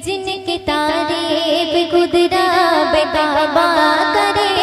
जिनके तारी गुदरा करे।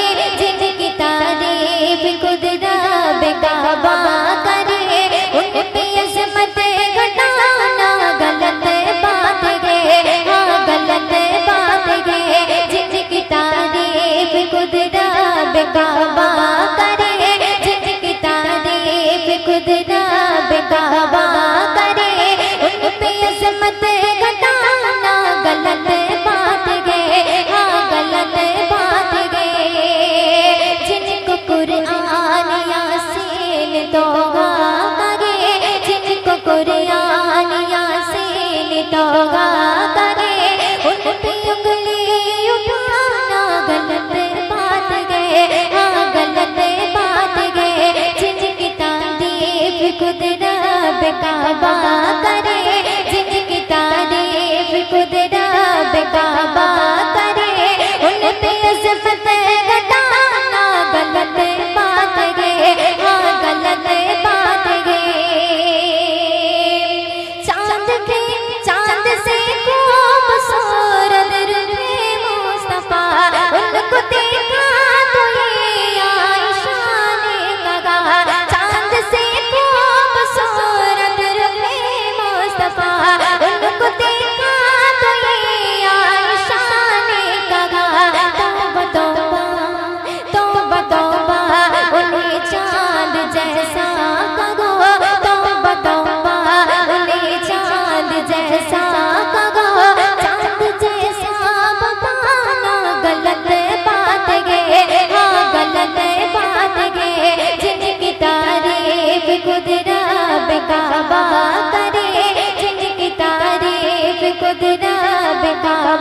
嘎嘎嘎嘎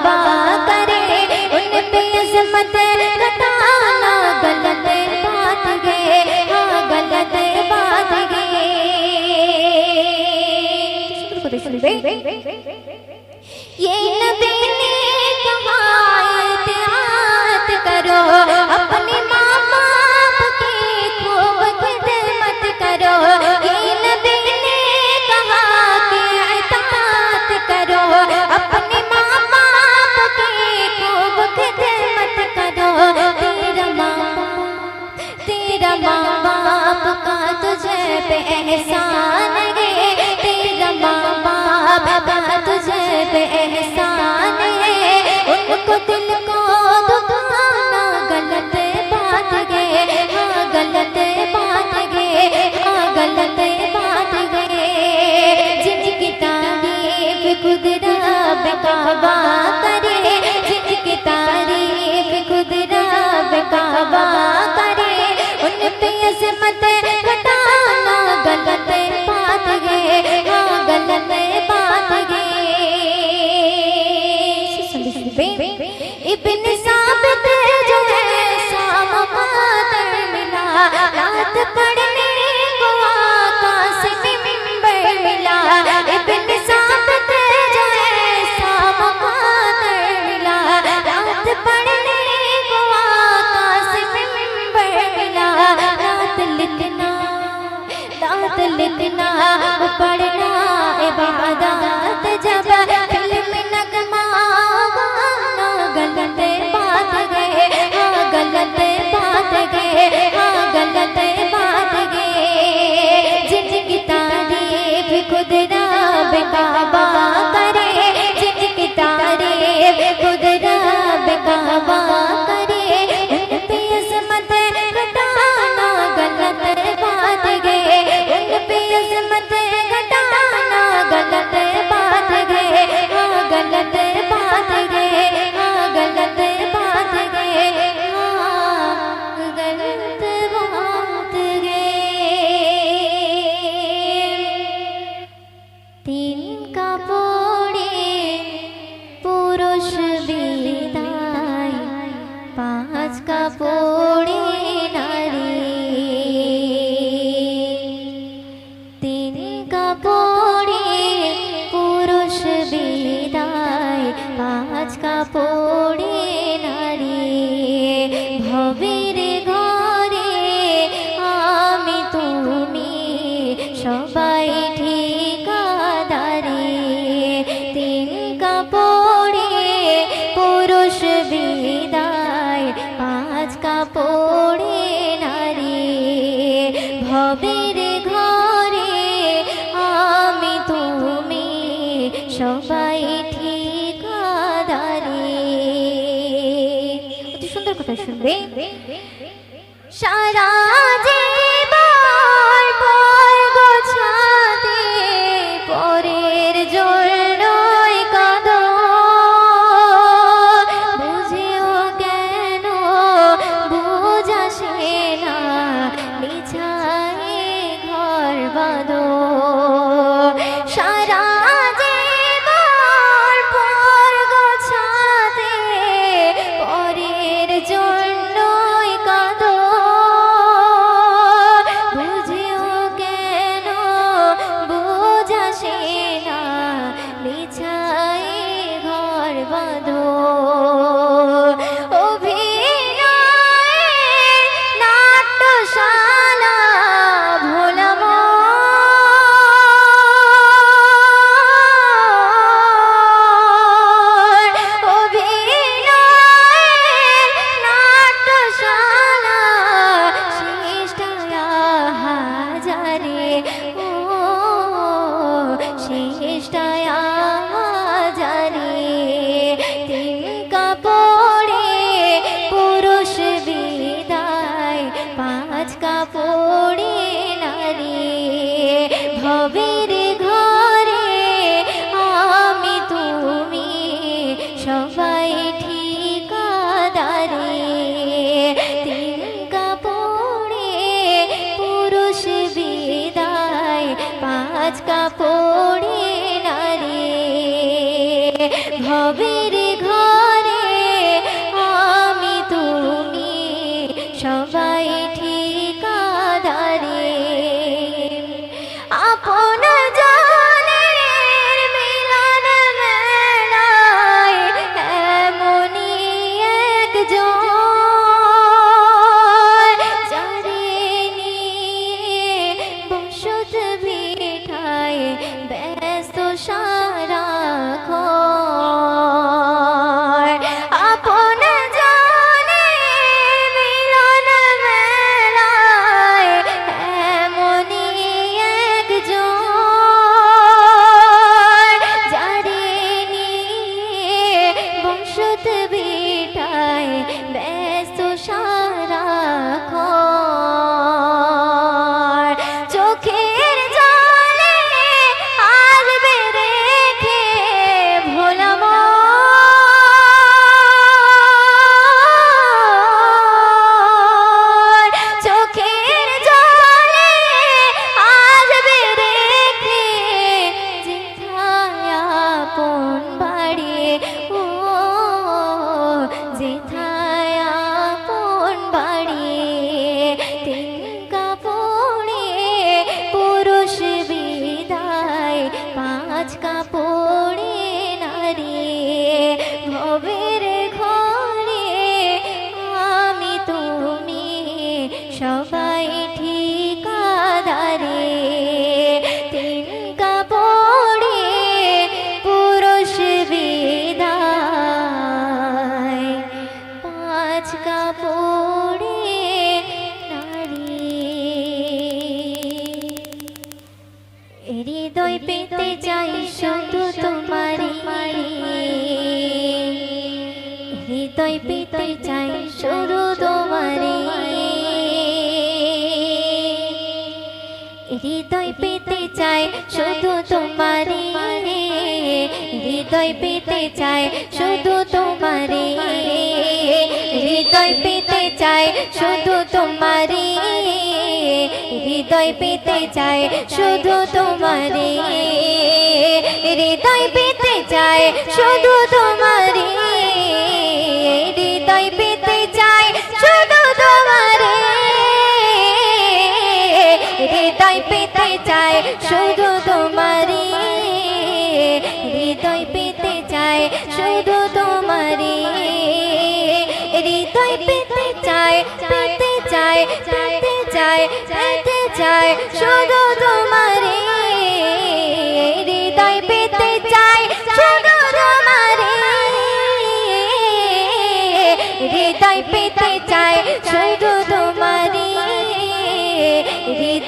तबा करे उन पे अजमत रटाना गलत बात गए हाँ गलत बात गए एहसान है तेरा माँ बाप का तुझे पे एहसान है उनको दिल को दुखाना गलत बात है हाँ गलत बात है हाँ गलत बात है जिनकी तारीफ खुद रब काबा करे जिनकी तारीफ खुद रब काबा करे उन पे अजमत Bye-bye. বিদায়, পাঁচ কাপড়ে নারী, ভবের ঘরে আমি তুমি সবাই ঠিক ঠিকাদারি। অতি সুন্দর কথা শুনবে। সারা হৃদয় পেতে চায়, শুধু তোমারে হৃদয় পেতে চায়, শুধু তোমারে হৃদয় পেতে চায়, শুধু তোমারে হৃদয় পেতে চায়, শুধু তোমারে হৃদয় পেতে চায়, শুধু তোমারে শুধু তোমারি হৃদয় পেতে চায়, শুধু তোমারি হৃদয় পেতে চায় পেতে চায় পেতে চায় পেতে চায়, শুধু তোমারি হৃদয় পেতে চায়, শুধু তোমারি হৃদয় পেতে চায়, শুধু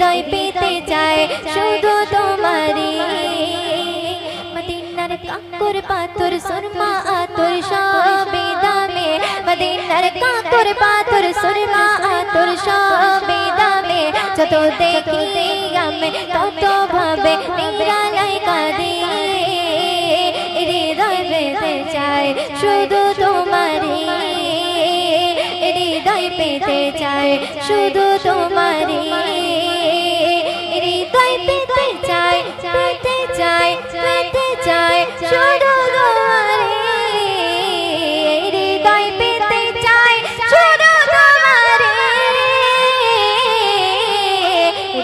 হৃদয় পেতে চায়, শুধু তোমারই। মদিনার কাকর পাথর, সুরমা আতর, সবে দামে। মদিনার কাকর পাথর, সুরমা আতর, সবে দামে। যত দেখি আমি তত ভাবে নিরালাই কাঁদে। হৃদয় পেতে চায়, শুধু তোমারই। হৃদয় পেতে চায়, শুধু তোমারই।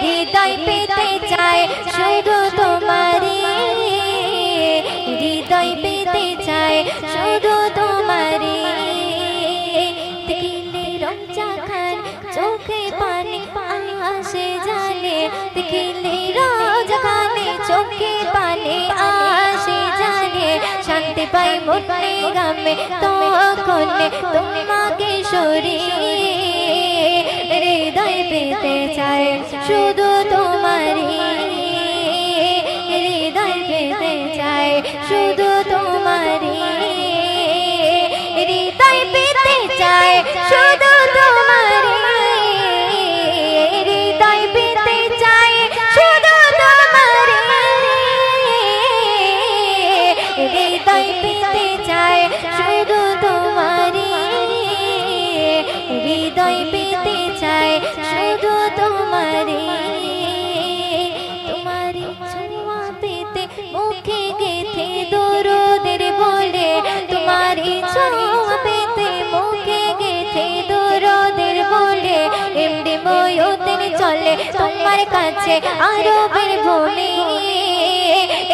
হৃদয় পেতে চায় শুধু শান্তি পাই মনে গামে তখন তোমাকে সরিয়ে হৃদয় পেতে চায় শুধু তোমারই হৃদয় পেতে চায় শুধু তোমারই তোমার কাছে আরও বের বলে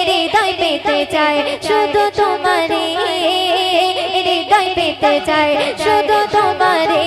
হৃদয় পেতে চায়, শুধু তোমারে হৃদয় পেতে চায়, শুধু তোমারই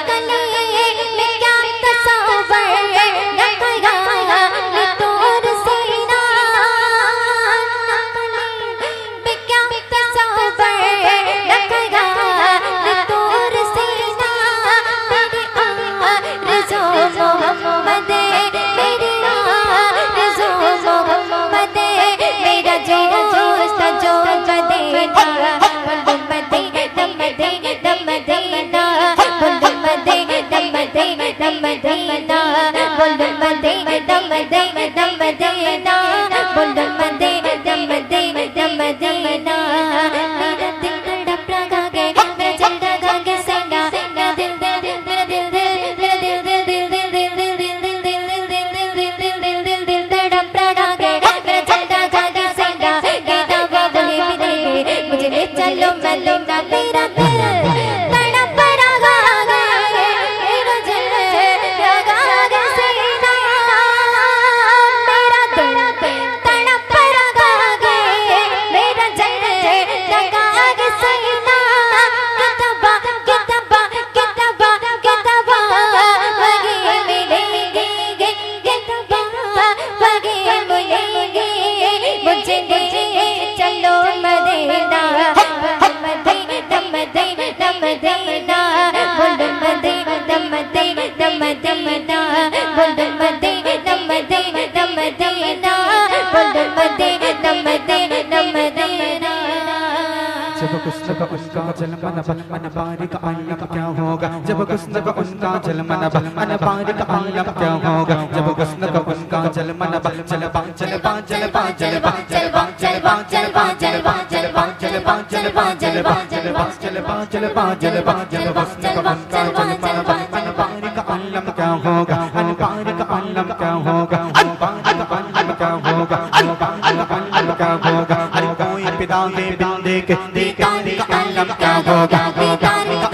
متعلق کیا ہوگا جب حسن کا ان کا چل من با چل با چل با چل با چل با چل با چل با چل با چل با چل با چل با چل با چل با چل با چل با چل با چل با چل با حسن کا ان کا چل من با ان بار کا علم کیا ہوگا ان بار کا علم کیا ہوگا ان بار کا علم کیا ہوگا ان بار کا علم کیا ہوگا ہر کوئی پدا کے بندے کے دیدار کا علم کیا ہوگا دیدار کا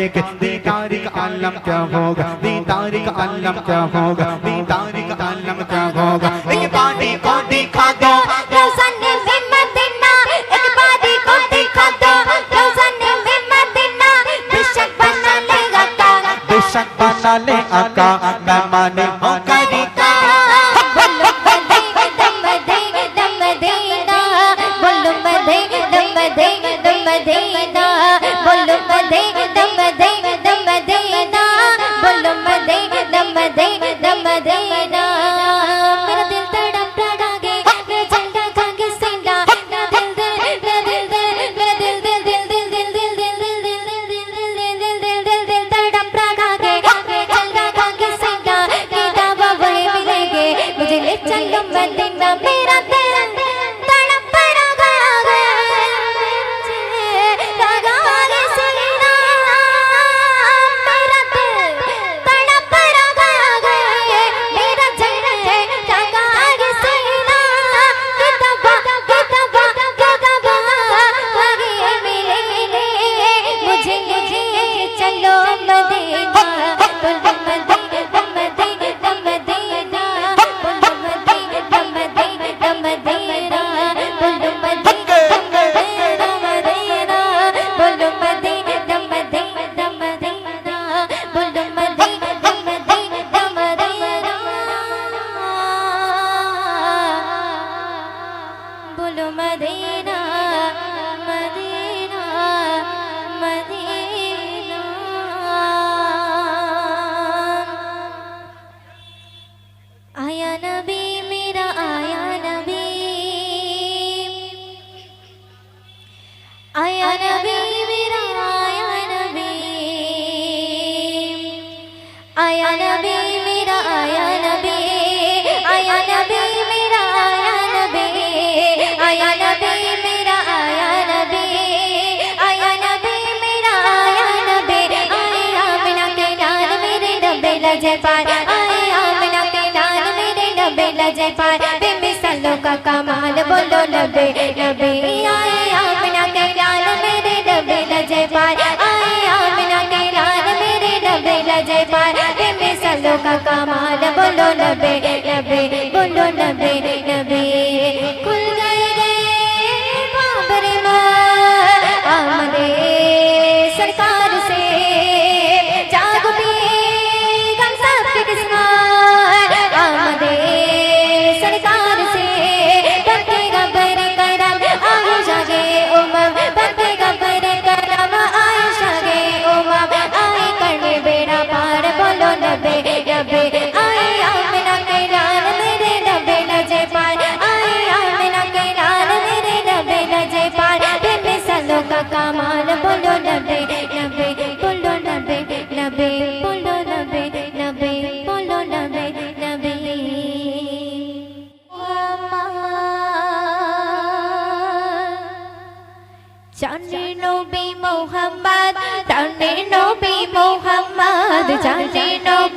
دیکھ دیدار کا عالم کیا ہوگا دیدار کا عالم کیا ہوگا دیدار کا عالم کیا ہوگا ایک بادی کو دکھا دو روزن میں مدینہ ایک بادی کو دکھا دو روزن میں مدینہ بے شک بنا لے آقا بے شک بنا لے آقا مہمان लजे पार बेमिसालों का कमाल, बोलो नबे, नबी। आया बिना के लाल मेरे डब्बे लजे पार। आया बिना के लाल मेरे डब्बे लजे पार बेमिसालों का कमाल, बोलो नबे नबे, बोलो नबी। ডবে ডবে আই আমি না কে রান মেরে ডবে নজে পার আই আমি না কে রান মেরে ডবে নজে পার প্রেম সালো কা কামাল বলো ডবে ডবে বলো ডবে ডবে বলো ডবে ডবে বলো ডবে ডবে চাঁদের নবী মোহাম্মদ চাঁদের নবী মোহাম্মদ chẳng đi đâu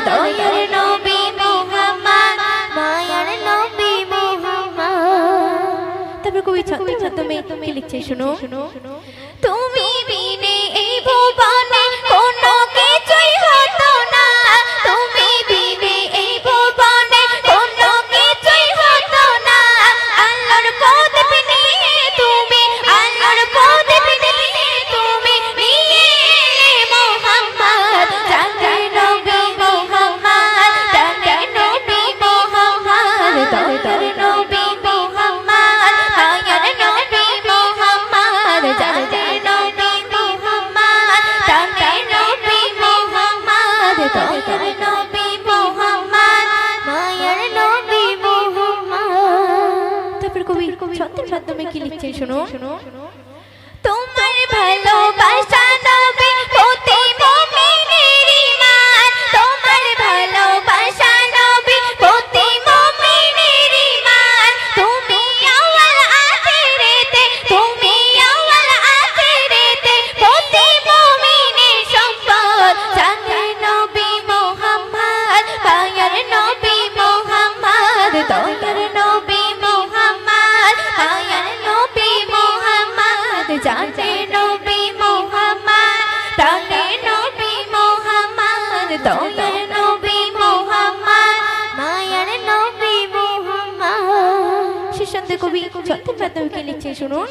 দয়ার নবী ছাত্র মায়ার তুমি লিখছে? শুনো শুনো শুনো। কবির ছন্দের মাধ্যমে কি লিখছেন শুনুন। তোমার ভালোবাসা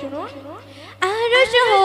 শুনুন। আরশ হো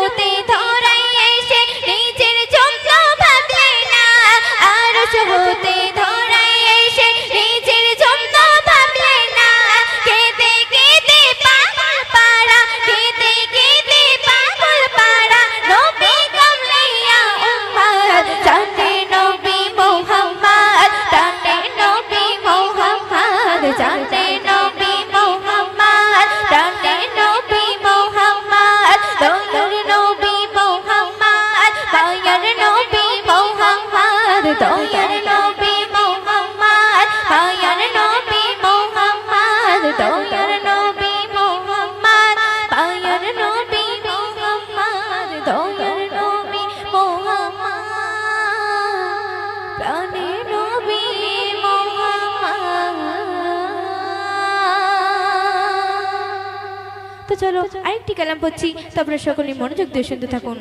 তো চলো, আরেকটি কালাম পড়ছি। তারপরে সকলে মনোযোগ দিয়ে শুনতে থাকুন।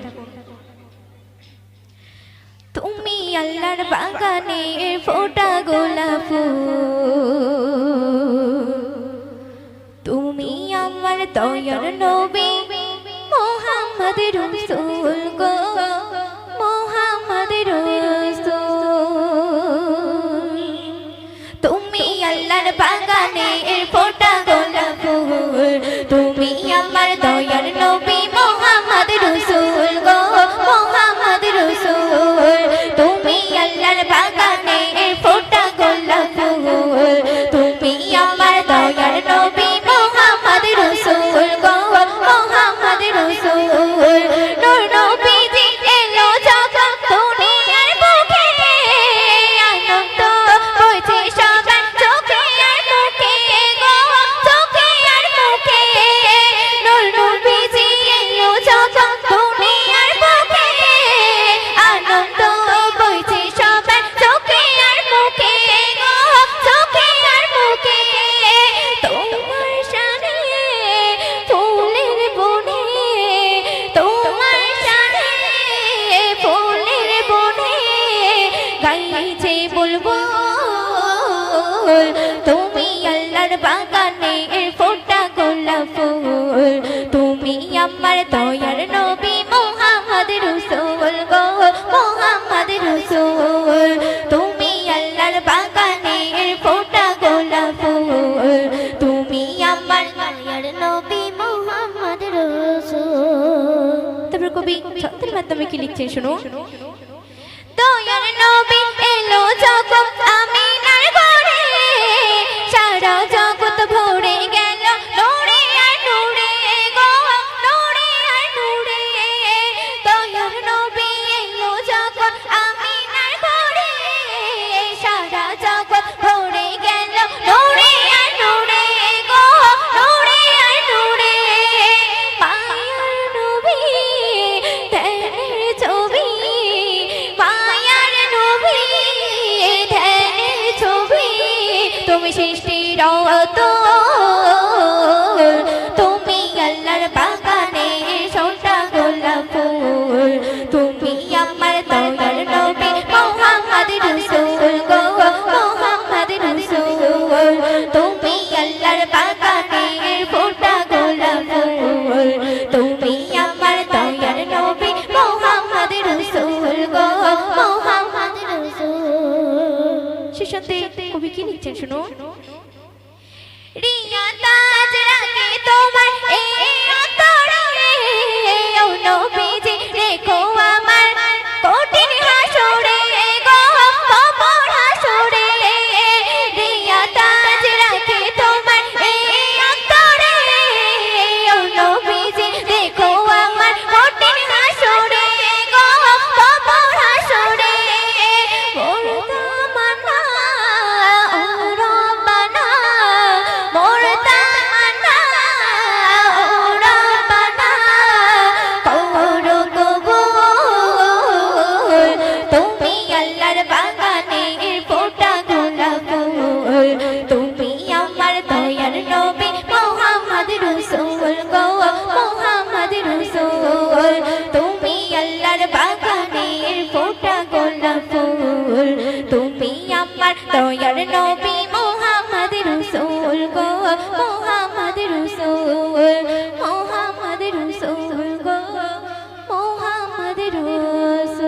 তুমি আল্লাহর বাগানে ফোটা গোলাপ তুমি আমার দয়ার নবী মোহাম্মদ রসুল গো। মোহাম্মদ রসুল আমার দয়ার মাধ্যমে কি লিখছেন শুনুন? ॐ शिष्टिरो तु